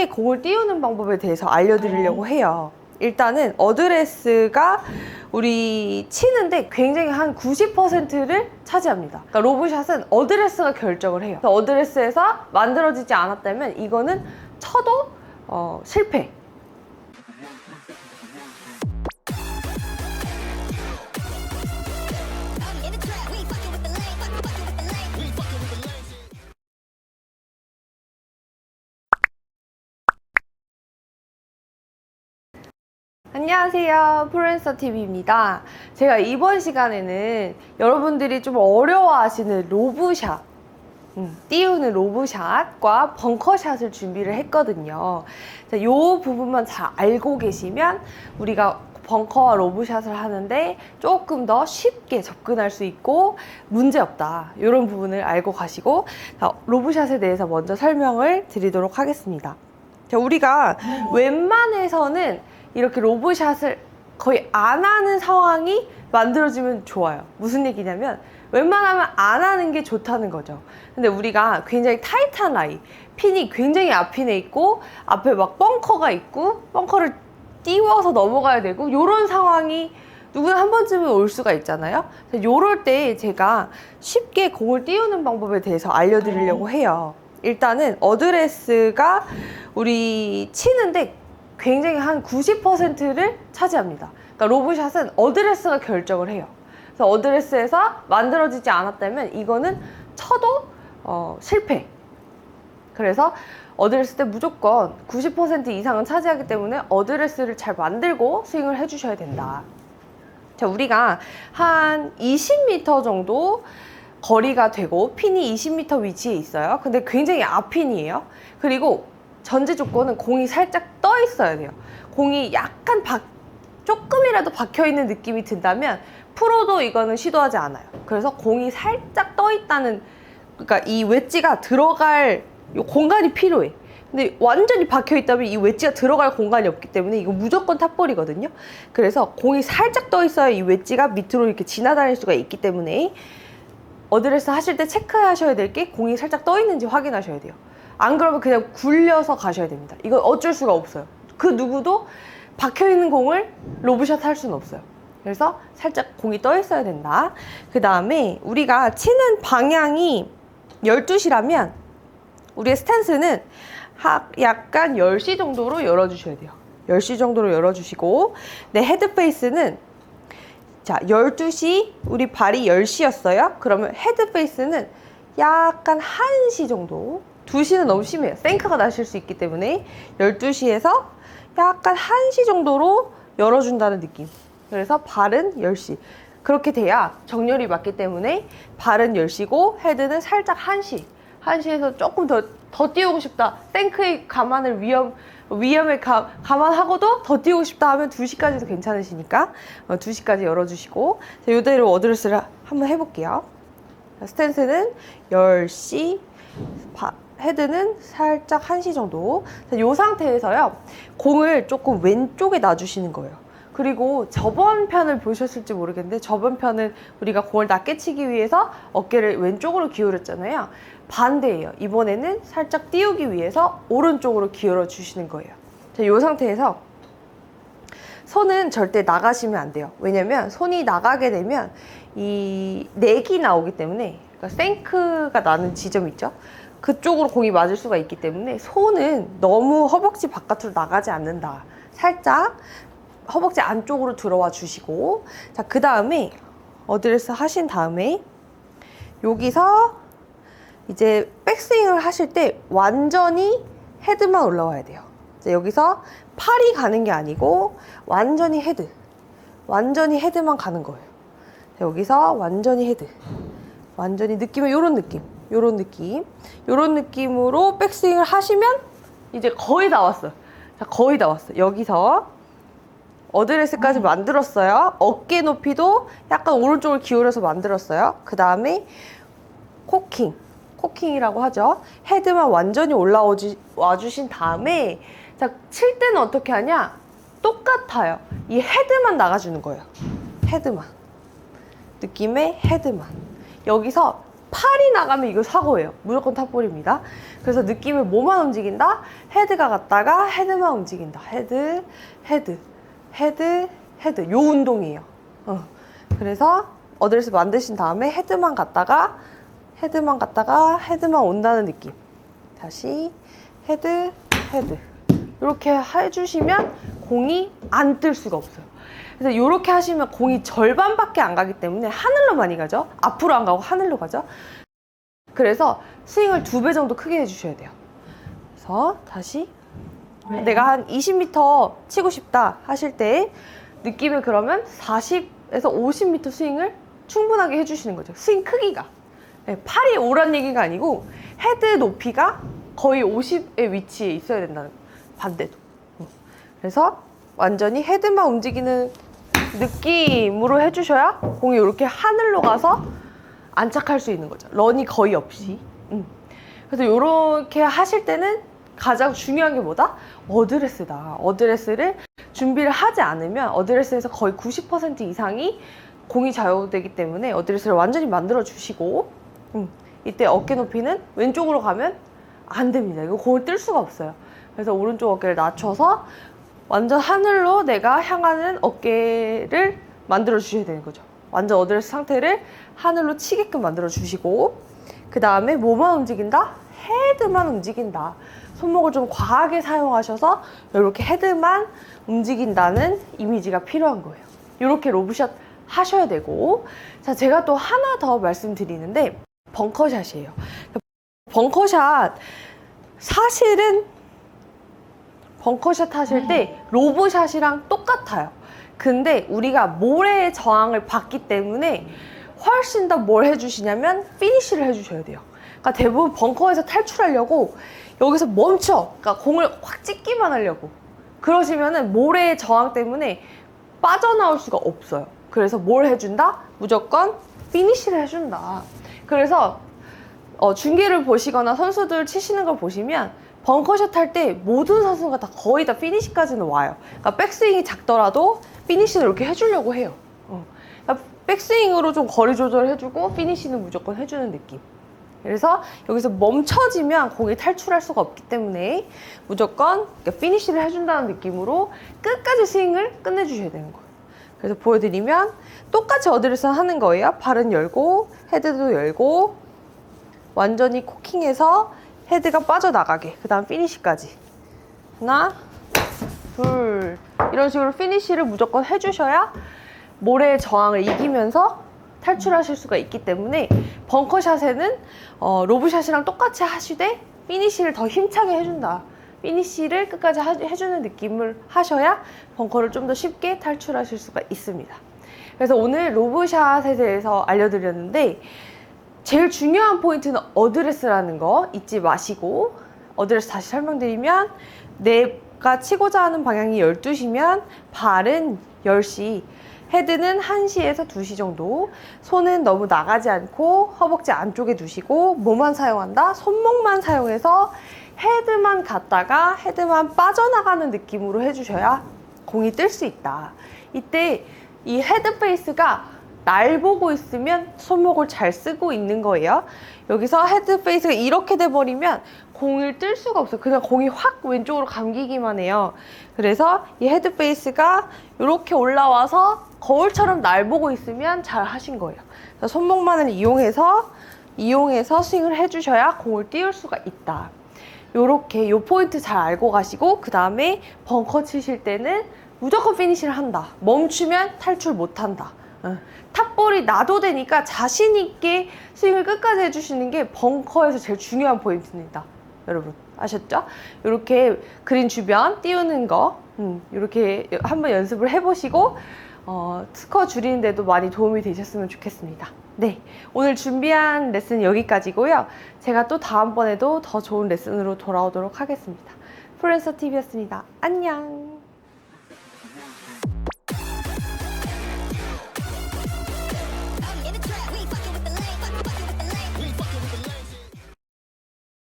쉽게 공을 띄우는 방법에 대해서 알려드리려고 해요. 일단은 어드레스가 우리 치는데 굉장히 한 90%를 차지합니다. 그러니까 로브샷은 어드레스가 결정을 해요. 어드레스에서 만들어지지 않았다면 이거는 쳐도 어, 실패. 안녕하세요. 프로랜서 TV입니다. 제가 이번 시간에는 여러분들이 좀 어려워하시는 로브샷, 음, 띄우는 로브샷과 벙커샷을 준비를 했거든요. 자, 이 부분만 잘 알고 계시면 우리가 벙커와 로브샷을 하는데 조금 더 쉽게 접근할 수 있고 문제없다. 이런 부분을 알고 가시고 자, 로브샷에 대해서 먼저 설명을 드리도록 하겠습니다. 자, 우리가 웬만해서는 이렇게 로브샷을 거의 안 하는 상황이 만들어지면 좋아요. 무슨 얘기냐면 웬만하면 안 하는 게 좋다는 거죠. 근데 우리가 굉장히 타이트한 라이, 핀이 굉장히 앞핀에 있고 앞에 막 벙커가 있고 벙커를 띄워서 넘어가야 되고 이런 상황이 누구나 한 번쯤은 올 수가 있잖아요. 이럴 때 제가 쉽게 공을 띄우는 방법에 대해서 알려드리려고 해요. 일단은 어드레스가 우리 치는데 굉장히 한 90%를 차지합니다. 그러니까 로브샷은 어드레스가 결정을 해요. 그래서 어드레스에서 만들어지지 않았다면 이거는 쳐도 어, 실패. 그래서 어드레스 때 무조건 90% 이상은 차지하기 때문에 어드레스를 잘 만들고 스윙을 해주셔야 된다. 자, 우리가 한 20m 정도 거리가 되고 핀이 20m 위치에 있어요. 근데 굉장히 앞핀이에요. 그리고 전제 조건은 공이 살짝 떠 있어야 돼요. 공이 약간 박, 조금이라도 박혀 있는 느낌이 든다면 프로도 이거는 시도하지 않아요. 그래서 공이 살짝 떠 있다는 그러니까 이 웨지가 들어갈 요 공간이 필요해. 근데 완전히 박혀 있다면 이 웨지가 들어갈 공간이 없기 때문에 이거 무조건 탑볼이거든요. 그래서 공이 살짝 떠 있어야 이 웨지가 밑으로 이렇게 지나다닐 수가 있기 때문에 어드레스 하실 때 체크하셔야 될 게 공이 살짝 떠 있는지 확인하셔야 돼요. 안 그러면 그냥 굴려서 가셔야 됩니다. 이건 어쩔 수가 없어요. 그 누구도 박혀 있는 공을 로브샷 할 수는 없어요. 그래서 살짝 공이 떠 있어야 된다. 그 다음에 우리가 치는 방향이 12시라면 우리의 스탠스는 하- 약간 10시 정도로 열어주셔야 돼요. 10시 정도로 열어주시고 내 헤드 페이스는 자 12시 우리 발이 10시였어요. 그러면 헤드 페이스는 약간 1시 정도 2시는 너무 심해요. 생크가 나실 수 있기 때문에 12시에서 약간 1시 정도로 열어준다는 느낌. 그래서 발은 10시. 그렇게 돼야 정렬이 맞기 때문에 발은 10시고 헤드는 살짝 1시. 1시에서 조금 더, 더 띄우고 싶다. 생크의 감안을 위험, 위험을 가, 감안하고도 더 띄우고 싶다 하면 2시까지도 괜찮으시니까 어, 2시까지 열어주시고 자, 이대로 어드레스를 한번 해볼게요. 자, 스탠스는 10시, 바- 헤드는 살짝 1시 정도. 자, 이 상태에서요, 공을 조금 왼쪽에 놔주시는 거예요. 그리고 저번 편을 보셨을지 모르겠는데, 저번 편은 우리가 공을 낮게 치기 위해서 어깨를 왼쪽으로 기울였잖아요. 반대예요. 이번에는 살짝 띄우기 위해서 오른쪽으로 기울여 주시는 거예요. 자, 이 상태에서 손은 절대 나가시면 안 돼요. 왜냐면 손이 나가게 되면 이 넥이 나오기 때문에 그러니까 생크가 나는 지점 있죠. 그쪽으로 공이 맞을 수가 있기 때문에 손은 너무 허벅지 바깥으로 나가지 않는다. 살짝 허벅지 안쪽으로 들어와 주시고 자, 그 다음에 어드레스 하신 다음에 여기서 이제 백스윙을 하실 때 완전히 헤드만 올라와야 돼요. 여기서 팔이 가는 게 아니고 완전히 헤드. 완전히 헤드만 가는 거예요. 자, 여기서 완전히 헤드. 완전히 느낌은 이런 느낌. 이런 느낌. 이런 느낌으로 백스윙을 하시면 이제 거의 다 왔어요. 자, 거의 다 왔어요. 여기서 어드레스까지 만들었어요. 어깨 높이도 약간 오른쪽을 기울여서 만들었어요. 그 다음에 코킹. 코킹이라고 하죠. 헤드만 완전히 올라오지, 와주신 다음에, 자, 칠 때는 어떻게 하냐? 똑같아요. 이 헤드만 나가주는 거예요. 헤드만. 느낌의 헤드만. 여기서 팔이 나가면 이거 사고예요. 무조건 탑볼입니다. 그래서 느낌을 뭐만 움직인다? 헤드가 갔다가 헤드만 움직인다. 헤드, 헤드, 헤드, 헤드. 요 운동이에요. 어. 그래서 어드레스 만드신 다음에 헤드만 갔다가 헤드만 갔다가 헤드만 온다는 느낌. 다시 헤드, 헤드. 이렇게 해주시면 공이 안 뜰 수가 없어요. 그래서 이렇게 하시면 공이 절반밖에 안 가기 때문에 하늘로 많이 가죠. 앞으로 안 가고 하늘로 가죠. 그래서 스윙을 두 배 정도 크게 해주셔야 돼요. 그래서 다시 내가 한 20m 치고 싶다 하실 때 느낌을 그러면 40에서 50m 스윙을 충분하게 해주시는 거죠. 스윙 크기가. 네, 팔이 오란 얘기가 아니고 헤드 높이가 거의 50의 위치에 있어야 된다는. 반대도. 음. 그래서 완전히 헤드만 움직이는 느낌으로 해주셔야 공이 이렇게 하늘로 가서 안착할 수 있는 거죠. 런이 거의 없이. 음. 그래서 이렇게 하실 때는 가장 중요한 게 뭐다? 어드레스다. 어드레스를 준비를 하지 않으면 어드레스에서 거의 90% 이상이 공이 좌우되기 때문에 어드레스를 완전히 만들어 주시고 음, 이때 어깨 높이는 왼쪽으로 가면 안 됩니다. 이거 공을 뜰 수가 없어요. 그래서 오른쪽 어깨를 낮춰서 완전 하늘로 내가 향하는 어깨를 만들어 주셔야 되는 거죠. 완전 어드레스 상태를 하늘로 치게끔 만들어 주시고 그 다음에 뭐만 움직인다? 헤드만 움직인다. 손목을 좀 과하게 사용하셔서 이렇게 헤드만 움직인다는 이미지가 필요한 거예요. 이렇게 로브샷 하셔야 되고 자 제가 또 하나 더 말씀드리는데 벙커샷이에요. 벙커샷 사실은 벙커샷 하실 때 로브샷이랑 똑같아요. 근데 우리가 모래의 저항을 받기 때문에 훨씬 더 뭘 해주시냐면 피니쉬를 해주셔야 돼요. 그러니까 대부분 벙커에서 탈출하려고 여기서 멈춰. 그러니까 공을 확 찍기만 하려고. 그러시면은 모래의 저항 때문에 빠져나올 수가 없어요. 그래서 뭘 해준다? 무조건 피니쉬를 해준다. 그래서 어, 중계를 보시거나 선수들 치시는 걸 보시면 벙커샷 할 때 모든 선수가 다 거의 다 피니시까지는 와요. 그러니까 백스윙이 작더라도 피니시를 이렇게 해주려고 해요. 어. 그러니까 백스윙으로 좀 거리 조절해주고 피니시는 무조건 해주는 느낌. 그래서 여기서 멈춰지면 공이 탈출할 수가 없기 때문에 무조건 피니시를 해준다는 느낌으로 끝까지 스윙을 끝내주셔야 되는 거예요. 그래서 보여드리면 똑같이 어드레스 하는 거예요. 발은 열고 헤드도 열고 완전히 코킹해서 헤드가 빠져나가게. 그 다음 피니시까지. 하나 둘. 이런 식으로 피니시를 무조건 해주셔야 모래의 저항을 이기면서 탈출하실 수가 있기 때문에 벙커샷에는 어, 로브샷이랑 똑같이 하시되 피니시를 더 힘차게 해준다. 피니시를 끝까지 하- 해주는 느낌을 하셔야 벙커를 좀 더 쉽게 탈출하실 수가 있습니다. 그래서 오늘 로브샷에 대해서 알려드렸는데 제일 중요한 포인트는 어드레스라는 거 잊지 마시고 어드레스 다시 설명드리면 내가 치고자 하는 방향이 12시면 발은 10시 헤드는 1시에서 2시 정도 손은 너무 나가지 않고 허벅지 안쪽에 두시고 뭐만 사용한다? 손목만 사용해서 헤드만 갔다가 헤드만 빠져나가는 느낌으로 해주셔야 공이 뜰 수 있다 이때 이 헤드 페이스가 날 보고 있으면 손목을 잘 쓰고 있는 거예요. 여기서 헤드 페이스가 이렇게 돼버리면 공을 뜰 수가 없어요. 그냥 공이 확 왼쪽으로 감기기만 해요. 그래서 이 헤드 페이스가 이렇게 올라와서 거울처럼 날 보고 있으면 잘 하신 거예요. 손목만을 이용해서 이용해서 스윙을 해주셔야 공을 띄울 수가 있다. 요렇게 요 포인트 잘 알고 가시고 그 다음에 벙커 치실 때는 무조건 피니시를 한다. 멈추면 탈출 못 한다. 어. 탑볼이 나도 되니까 자신 있게 스윙을 끝까지 해주시는 게 벙커에서 제일 중요한 포인트입니다. 여러분 아셨죠? 이렇게 그린 주변 띄우는 거 음, 이렇게 한번 연습을 해보시고 어, 스코어 줄이는데도 많이 도움이 되셨으면 좋겠습니다. 네, 오늘 준비한 레슨 여기까지고요. 제가 또 다음번에도 더 좋은 레슨으로 돌아오도록 하겠습니다. 프랜서 TV였습니다. 안녕.